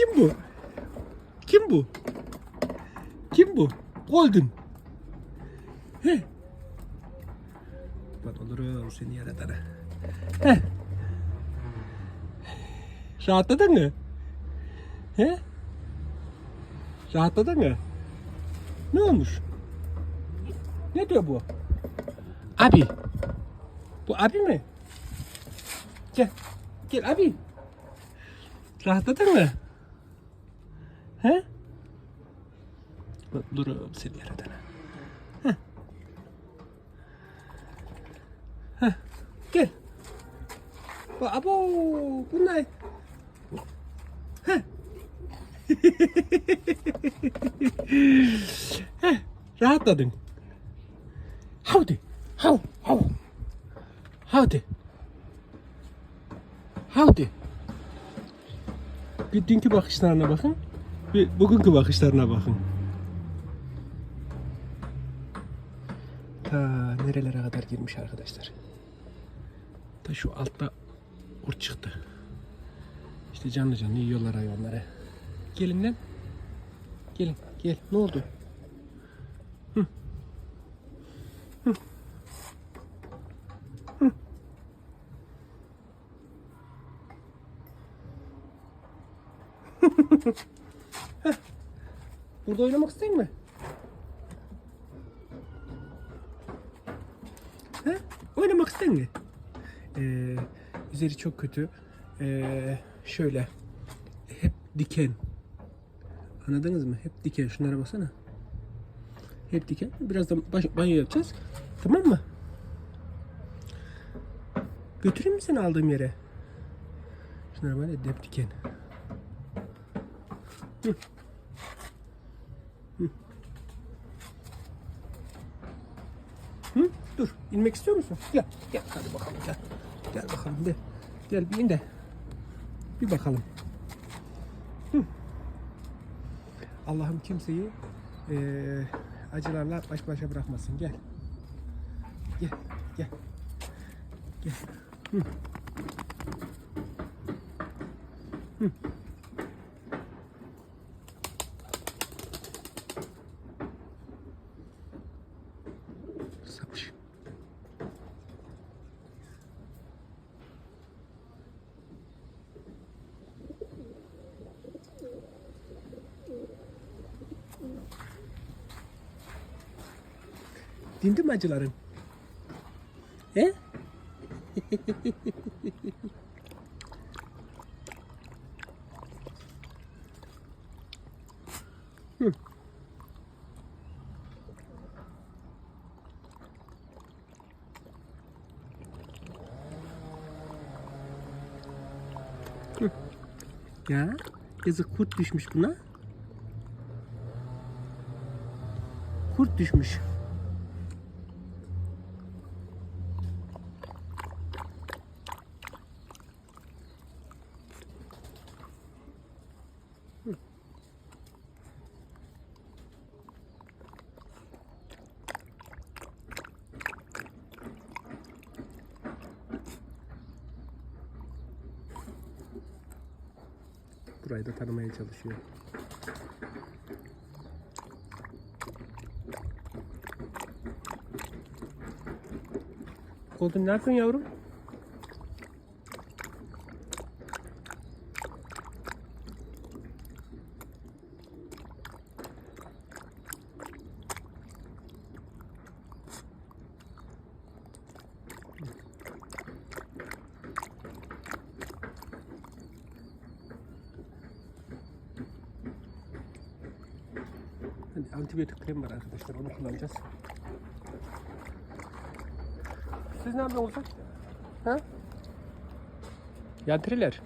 Kim bu? Kim bu? Kim bu? Golden. He. Ben olurum seni yaratana. He. Rahatladın mı? He? Rahatladın mı? Ne olmuş? Ne diyor bu? Abi. Bu abi mi? Gel. Gel abi. Rahatladın mı? He? Bak, Dururum seni yaradana. Heh. Heh. Gel. Bak, Abo, bu ne? Heh. Heh, rahatladın. Howdy. How, how. Howdy. Howdy. Bir dünkü bakışlarına bakın. Bir bugünkü bakışlarına bakın. Ta nerelere kadar girmiş arkadaşlar. Ta şu altta urt çıktı. İşte canlı canlı yiyorlar hayvanları. Gelin lan. Gelin gel. Ne oldu? Hı. Hı. Hı. Heh. Burada oynamak ister mi? He? Oynamak ister mi? Ee, üzeri çok kötü. Ee, şöyle. Hep diken. Anladınız mı? Hep diken. Şunlara baksana. Hep diken. Birazdan banyo yapacağız. Tamam mı? Götüreyim mi seni aldığım yere? Şunlara ya hep diken. Hı. Dur. inmek istiyor musun? Gel. Gel hadi bakalım gel. Gel bakalım gel. Gel bir in de. Bir bakalım. Hı. Allah'ım kimseyi eee, acılarla baş başa bırakmasın. Gel. Gel. Gel. Gel. Hı. Hı. Dindi mi acıların? He? Ya yazık kurt düşmüş buna. Kurt düşmüş. Burayı da tanımaya çalışıyor. Golden ne yapıyorsun yavrum? Hani antibiyotik krem var arkadaşlar onu kullanacağız. Siz ne yapıyorsunuz? Ha? Yantriler.